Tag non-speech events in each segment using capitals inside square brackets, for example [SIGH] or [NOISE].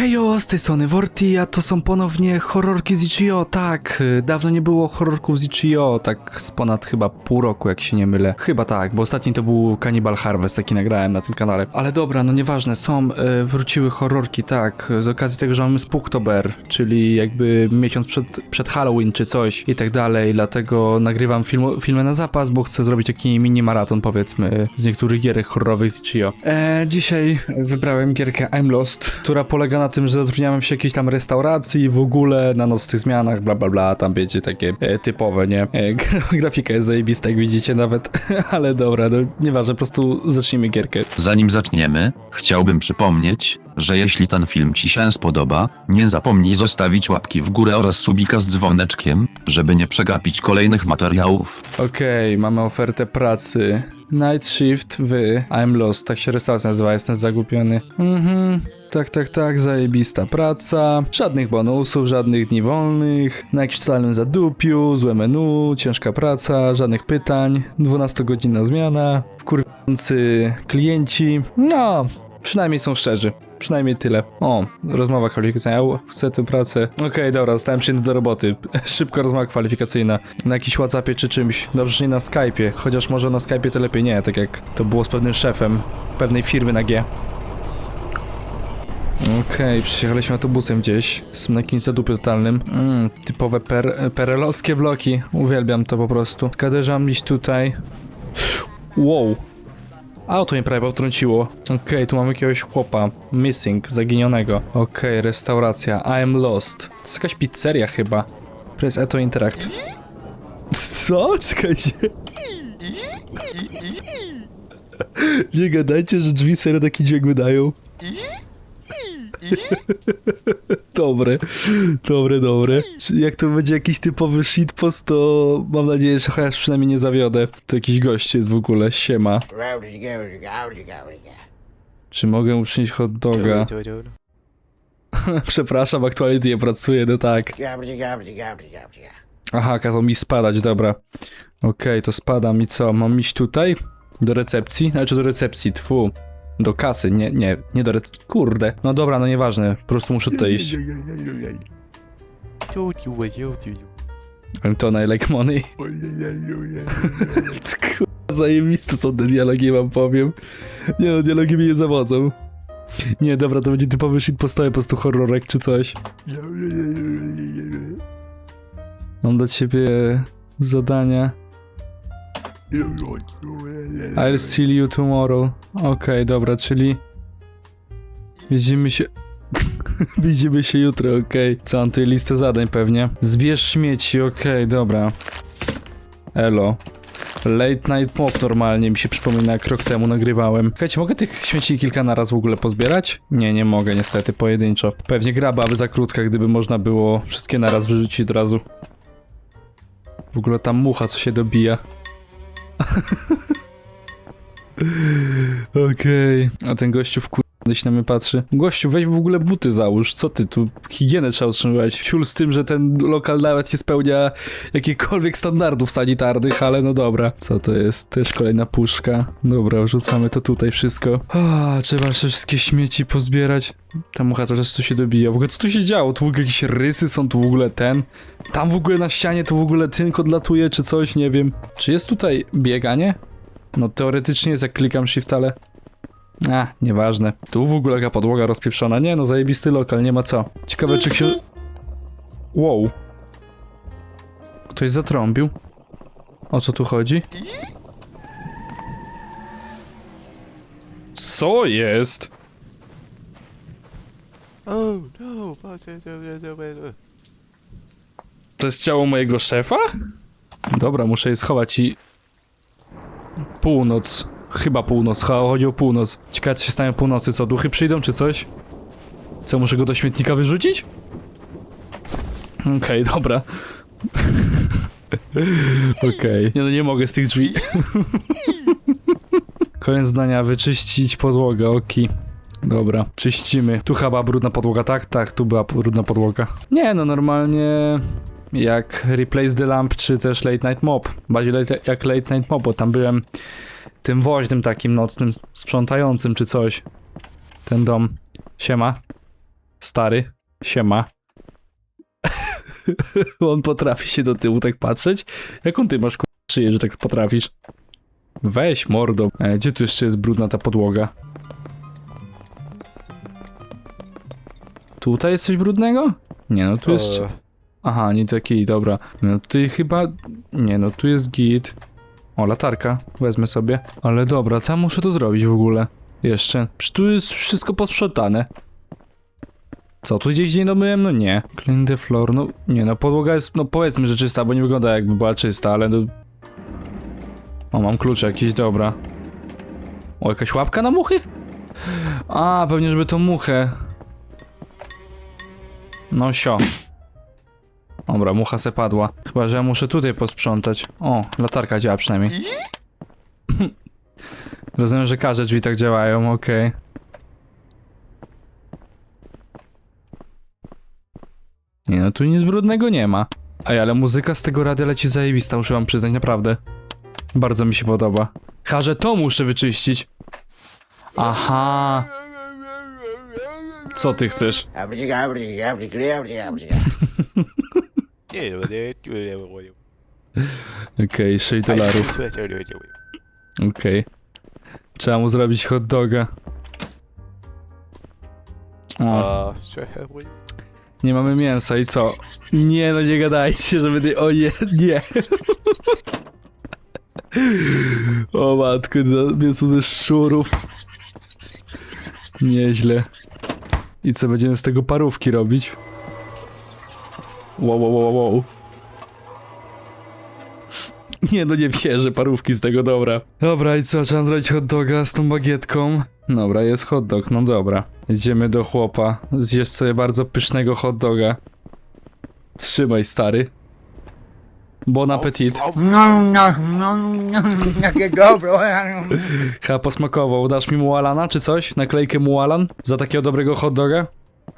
Hejo, z tej strony Vorti, a to są ponownie horrorki z Ichio, tak, y, dawno nie było horrorków z Ichio, tak z ponad chyba pół roku, jak się nie mylę. Chyba tak, bo ostatni to był Cannibal Harvest, taki nagrałem na tym kanale. Ale dobra, no nieważne, są, y, wróciły horrorki, tak, z okazji tego, że mamy Spooktober, czyli jakby miesiąc przed, przed Halloween czy coś i tak dalej, dlatego nagrywam film, filmy na zapas, bo chcę zrobić taki mini maraton, powiedzmy, z niektórych gier horrorowych z Ichio. E, dzisiaj wybrałem gierkę I'm Lost, która polega na tym, że zatrudniałem się w jakiejś tam restauracji w ogóle na nocnych zmianach, bla bla bla, tam wiecie, takie e, typowe, nie? E, [LAUGHS] gra, grafika jest zajebista, jak widzicie nawet, [LAUGHS] ale dobra, no nieważne, po prostu zacznijmy gierkę. Zanim zaczniemy, chciałbym przypomnieć, że jeśli ten film Ci się spodoba, nie zapomnij zostawić łapki w górę oraz subika z dzwoneczkiem, żeby nie przegapić kolejnych materiałów. Okej, mamy ofertę pracy. Night Shift w I'm Lost, tak się restauracja nazywa, jestem zagubiony. Mhm, tak, tak, tak, zajebista praca. Żadnych bonusów, żadnych dni wolnych, na jakimś totalnym zadupiu, złe menu, ciężka praca, żadnych pytań, 12-godzinna zmiana, wkurwiący klienci. No, przynajmniej są szczerzy. Przynajmniej tyle. O, rozmowa kwalifikacyjna. Chcę tę pracę. Okej, dobra, zostałem przyjęty do roboty. [LAUGHS] Szybka rozmowa kwalifikacyjna. Na jakiś Whatsappie czy czymś. Dobrze, że nie na Skype'ie. Chociaż może na Skype'ie to lepiej nie, tak jak to było z pewnym szefem pewnej firmy na G. Okej, przyjechaliśmy autobusem gdzieś. Jestem na jakimś zadupie totalnym. Mm, typowe per, perelowskie bloki. Uwielbiam to po prostu. Kaderzam gdzieś tutaj. Wow. Auto mnie prawie potrąciło. Okej, tu mamy jakiegoś chłopa. Missing, zaginionego. Okej, restauracja. I'm lost. To jest jakaś pizzeria chyba. Press Eto Interact. Co? Czekajcie. [LAUGHS] Nie gadajcie, że drzwi serio taki dźwięk wydają. Dobre, dobre, dobre. Jak to będzie jakiś typowy shitpost, to mam nadzieję, że chociaż przynajmniej nie zawiodę. To jakiś gość jest w ogóle, siema. Czy mogę uczynić hot doga? [LAUGHS] Przepraszam, aktualnie tu nie pracuję, no tak. Aha, kazał mi spadać, dobra. Okej, to spadam i co? Mam iść tutaj? Do recepcji? Znaczy do recepcji, tfu. Do kasy, nie, nie, nie do recepcji. Kurde. No dobra, no nieważne, po prostu muszę tutaj iść. To I like money. Kurwa, Zajebiste są te dialogi, wam powiem. Nie no, dialogi mnie nie zawodzą. Nie, dobra, to będzie typowy shit postawy, po prostu horrorek czy coś. Mam dla ciebie zadania. I'll see you tomorrow. Okej, dobra, czyli... Widzimy się... [LAUGHS] Widzimy się jutro, okej. Co, mam tutaj listę zadań pewnie. Zbierz śmieci, okej, dobra. Elo. Late Night Pop normalnie mi się przypomina, jak rok temu nagrywałem. Słuchajcie, mogę tych śmieci kilka na raz w ogóle pozbierać? Nie, nie mogę niestety, pojedynczo. Pewnie gra byłaby za krótka, gdyby można było wszystkie na raz wyrzucić od razu. W ogóle ta mucha, co się dobija. Okej. A ten gościu w się na mnie patrzy. Gościu, weź w ogóle buty załóż. Co ty tu? Higienę trzeba utrzymywać. Ciul z tym, że ten lokal nawet nie spełnia jakichkolwiek standardów sanitarnych, ale no dobra. Co to jest? Też kolejna puszka. Dobra, wrzucamy to tutaj wszystko. A, trzeba jeszcze wszystkie śmieci pozbierać. Ta mucha coraz tu się dobija. W ogóle co tu się działo? Tu w ogóle jakieś rysy są, tu w ogóle ten. Tam w ogóle na ścianie to w ogóle tynk odlatuje, czy coś, nie wiem. Czy jest tutaj bieganie? No teoretycznie jest jak klikam shift, ale... A, nieważne. Tu w ogóle jaka podłoga rozpieprzona. Nie no, zajebisty lokal, nie ma co. Ciekawe czy się... Wow. Ktoś zatrąbił? O co tu chodzi? Co jest? Oh no! To jest ciało mojego szefa? Dobra, muszę je schować i... Północ. Chyba północ, chyba chodzi o północ. Ciekawe co się stanie o północy, co duchy przyjdą czy coś? Co, muszę go do śmietnika wyrzucić? Okej, [LAUGHS] dobra. [LAUGHS] Okej. Nie no, nie mogę z tych drzwi. [LAUGHS] Koniec zdania, wyczyścić podłogę, oki. Dobra, czyścimy. Tu chyba brudna podłoga, tak? Tak, tu była brudna podłoga. Nie no, normalnie jak Replace the Lamp, czy też Late Night Mop. Bardziej late, jak Late Night Mop, bo tam byłem tym woźnym takim nocnym sprzątającym, czy coś. Ten dom. Siema. Stary, siema. [LAUGHS] on potrafi się do tyłu tak patrzeć? Jaką ty masz szyję, że tak potrafisz? Weź mordo. E, gdzie tu jeszcze jest brudna ta podłoga? Tutaj jest coś brudnego? Nie, no tu jest... E, Aha, nie taki, dobra. No ty chyba... Nie, no tu jest git. O, latarka. Wezmę sobie. Ale dobra, co ja muszę tu zrobić w ogóle? Jeszcze. Przecież tu jest wszystko posprzątane. Co, tu gdzieś nie domyłem? No nie. Clean the floor, no nie, no podłoga jest, no powiedzmy, że czysta, bo nie wygląda jakby była czysta, ale no... O, mam klucze jakieś, dobra. O, jakaś łapka na muchy? A, pewnie, żeby tą muchę. No sio. Dobra, mucha se padła. Chyba, że ja muszę tutaj posprzątać. O, latarka działa przynajmniej. [LAUGHS] Rozumiem, że każde drzwi tak działają, okej. Nie no, tu nic brudnego nie ma. Ej, ale muzyka z tego radia leci zajebista, muszę wam przyznać, naprawdę. Bardzo mi się podoba. Harze, to muszę wyczyścić. Aha. Co ty chcesz? [LAUGHS] [LAUGHS] Okej, 6 dolarów. Okej. Trzeba mu zrobić hot doga. O, nie mamy mięsa i co? Nie no, nie gadajcie, żeby ty... O nie, nie. O matko, mięso ze szczurów. Nieźle. I co, będziemy z tego parówki robić? Wow, wow, wow, wow. [LAUGHS] Nie no, nie wierzę, parówki z tego, dobra. Dobra, i co, trzeba zrobić hot doga z tą bagietką? Dobra, jest hot dog, no dobra. Idziemy do chłopa, zjesz sobie bardzo pysznego hot doga. Trzymaj, stary. Bon appetit. No, no, no, no, [LAUGHS] jakie dobre. [LAUGHS] Chyba posmakował. Dasz mi mualana czy coś? Naklejkę mualan? Za takiego dobrego hot doga?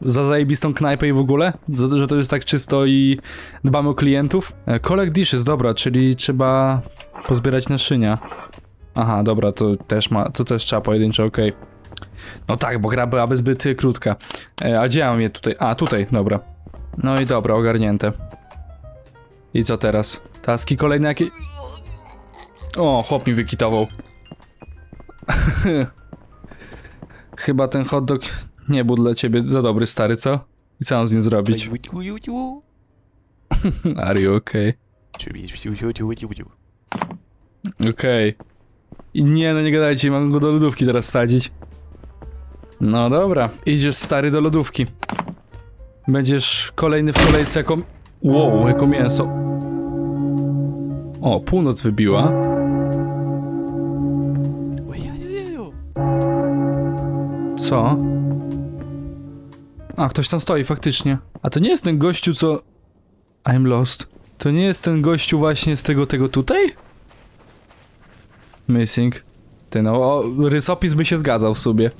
Za zajebistą knajpę i w ogóle? Za że to jest tak czysto i dbamy o klientów? E, Collect dishes, dobra, czyli trzeba pozbierać naczynia. Aha, dobra, to też ma, to też trzeba pojedynczo, okej. No tak, bo gra byłaby zbyt krótka. E, a gdzie mam je tutaj? A, tutaj, dobra. No i dobra, ogarnięte. I co teraz? Taski kolejne jakie... O, chłop mi wykitował. [LAUGHS] Chyba ten hot dog nie był dla ciebie za dobry, stary, co? I co mam z nim zrobić? [LAUGHS] Are you okay? Okej. I nie, no nie gadajcie, mam go do lodówki teraz sadzić. No dobra, idziesz stary do lodówki. Będziesz kolejny w kolejce jako... Wow, jako mięso. O, północ wybiła. Co? A, ktoś tam stoi faktycznie. A to nie jest ten gościu, co... I'm lost. To nie jest ten gościu właśnie z tego, tego tutaj? Missing. Ty no, o, rysopis by się zgadzał w sobie.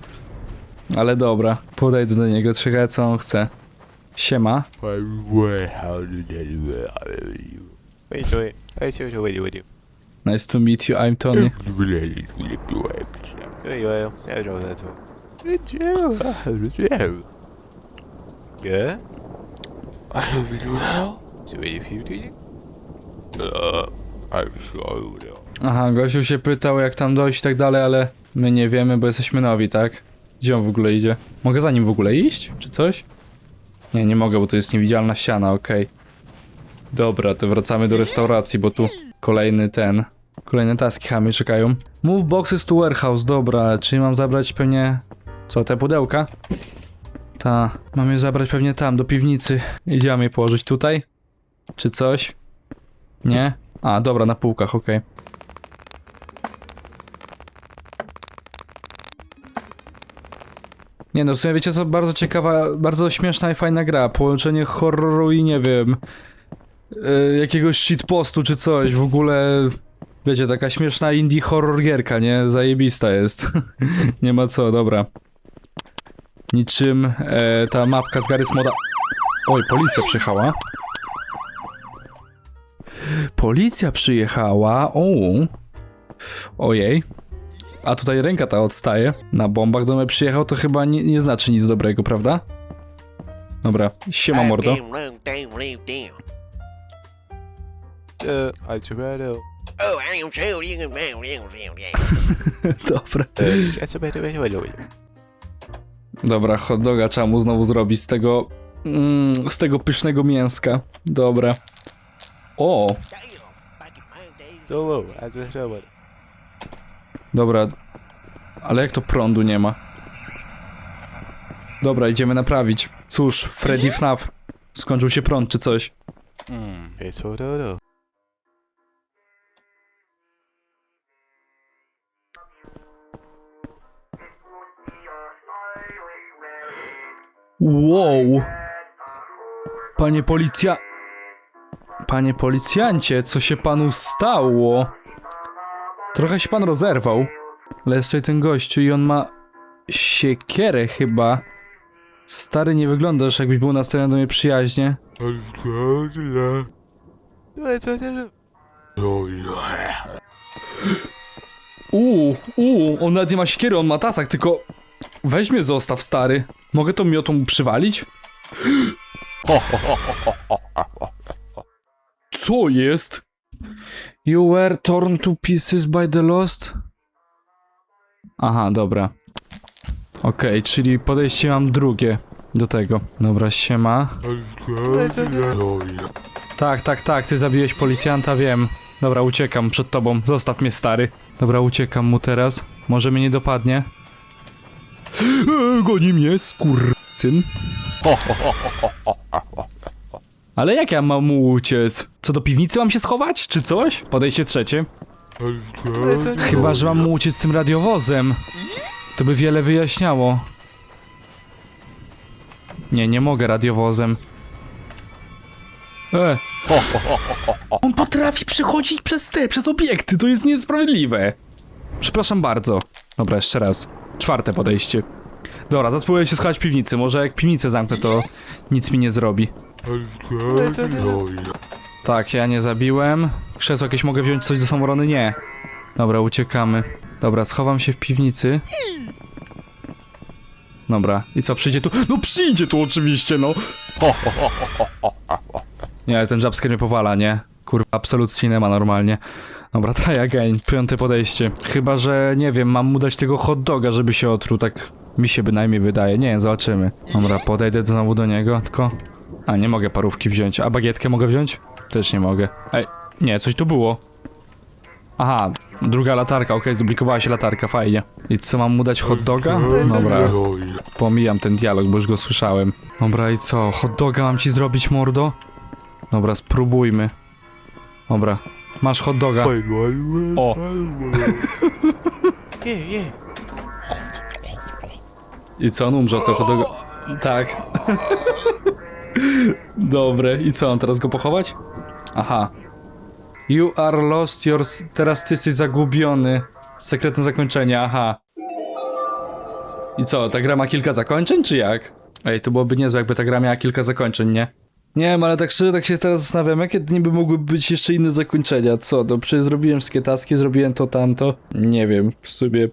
Ale dobra, podejdę do niego, czekaj co on chce. Siema. Nice to meet you, I'm Tony. Yeah? Aha, Gosiu się pytał jak tam dojść i tak dalej, ale my nie wiemy, bo jesteśmy nowi, tak? Gdzie on w ogóle idzie? Mogę za nim w ogóle iść? Czy coś? Nie, nie mogę, bo to jest niewidzialna ściana, okej. Dobra, to wracamy do restauracji, bo tu kolejny ten... Kolejne taski chamy czekają. Move boxes to warehouse, dobra, czyli mam zabrać pewnie... Co, te pudełka? Ta, mam je zabrać pewnie tam, do piwnicy. Idziemy je położyć tutaj? Czy coś? Nie? A, dobra, na półkach, okej. Nie no, w sumie wiecie co, bardzo ciekawa, bardzo śmieszna i fajna gra. Połączenie horroru i nie wiem, yy, jakiegoś shitpostu czy coś. W ogóle, wiecie, taka śmieszna indie horror gierka, nie? Zajebista jest. [LAUGHS] nie ma co, dobra. Niczym e, ta mapka z Garys Moda... Oj, policja przyjechała. Policja przyjechała, o. Ojej. A tutaj ręka ta odstaje. Na bombach do mnie przyjechał, to chyba nie, nie znaczy nic dobrego, prawda? Dobra, siema mordo. E, a. Dobra. [LAUGHS] E, Dobra, hot doga trzeba mu znowu zrobić z tego... Mm, z tego pysznego mięska. Dobra. O, dobra. Ale jak to prądu nie ma? Dobra, idziemy naprawić. Cóż, Freddy FNAF. Skończył się prąd czy coś. Hmm, Wow. Panie policja... Panie policjancie, co się panu stało? Trochę się pan rozerwał. Ale jest tutaj ten gościu i on ma... Siekierę chyba. Stary, nie wyglądasz jakbyś był nastawiony do mnie przyjaźnie. Uuu, uuu, on nawet nie ma siekiery, on ma tasak, tylko... Weź mnie zostaw, stary. Mogę tą miotą przywalić? Co jest? You were torn to pieces by the lost? Aha, dobra. Okej, czyli podejście mam drugie do tego. Dobra, siema. Tak, tak, tak, ty zabiłeś policjanta, wiem. Dobra, uciekam przed tobą, zostaw mnie stary. Dobra, uciekam mu teraz. Może mnie nie dopadnie. Eee, goni mnie, skurczyn. Ale jak ja mam uciec? Co, do piwnicy mam się schować, czy coś? Podejście trzecie. Chyba, że mam mu uciec tym radiowozem. To by wiele wyjaśniało. Nie, nie mogę radiowozem. E. On potrafi przechodzić przez te, przez obiekty, to jest niesprawiedliwe. Przepraszam bardzo. Dobra, jeszcze raz. Czwarte podejście. Dobra, teraz spróbuję się schować w piwnicy. Może jak piwnicę zamknę, to nic mi nie zrobi. Tak, ja nie zabiłem. Krzesło jakieś mogę wziąć coś do samorony? Nie. Dobra, uciekamy. Dobra, schowam się w piwnicy. Dobra, i co, przyjdzie tu? No przyjdzie tu oczywiście, no! [LAUGHS] Nie, ten jumpscare mnie powala, nie? Kurwa, absolutnie nie ma normalnie. Dobra, [LAUGHS] try again, piąte podejście. Chyba, że, nie wiem, mam mu dać tego hot doga, żeby się otruł, tak mi się bynajmniej wydaje. Nie, zobaczymy. Dobra, podejdę znowu do niego, tylko... A, nie mogę parówki wziąć. A bagietkę mogę wziąć? Też nie mogę. Ej, nie, coś tu było. Aha, druga latarka, okej, zoblikowała się latarka, fajnie. I co, mam mu dać hot doga? Dobra, pomijam ten dialog, bo już go słyszałem. Dobra, i co, hot doga mam ci zrobić, mordo? Dobra, spróbujmy. Dobra, masz hot doga. O. Nie, [LAUGHS] nie. I co, on umrze od tego hot doga? Tak. [LAUGHS] Dobre, i co, mam teraz go pochować? Aha. You are lost, your... Teraz ty jesteś zagubiony. Sekretem zakończenia, aha. I co, ta gra ma kilka zakończeń, czy jak? Ej, to byłoby niezłe, jakby ta gra miała kilka zakończeń, nie? Nie wiem, ale tak szczerze, tak się teraz zastanawiam, jakie niby mogły być jeszcze inne zakończenia, co? No przecież zrobiłem wszystkie taski, zrobiłem to, tamto. Nie wiem, w sumie...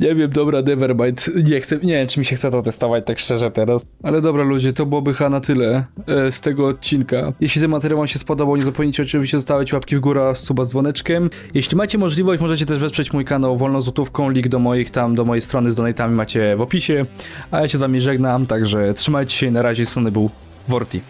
Nie wiem, dobra, nevermind. Nie chcę, nie wiem, czy mi się chce to testować tak szczerze teraz. Ale dobra, ludzie, to byłoby chyba na tyle e, z tego odcinka. Jeśli ten materiał wam się spodobał, nie zapomnijcie oczywiście zostawić łapki w górę oraz suba z dzwoneczkiem. Jeśli macie możliwość, możecie też wesprzeć mój kanał wolną złotówką. Link do moich tam, do mojej strony z donatami macie w opisie. A ja się z wami żegnam, także trzymajcie się na razie, strony był Worti.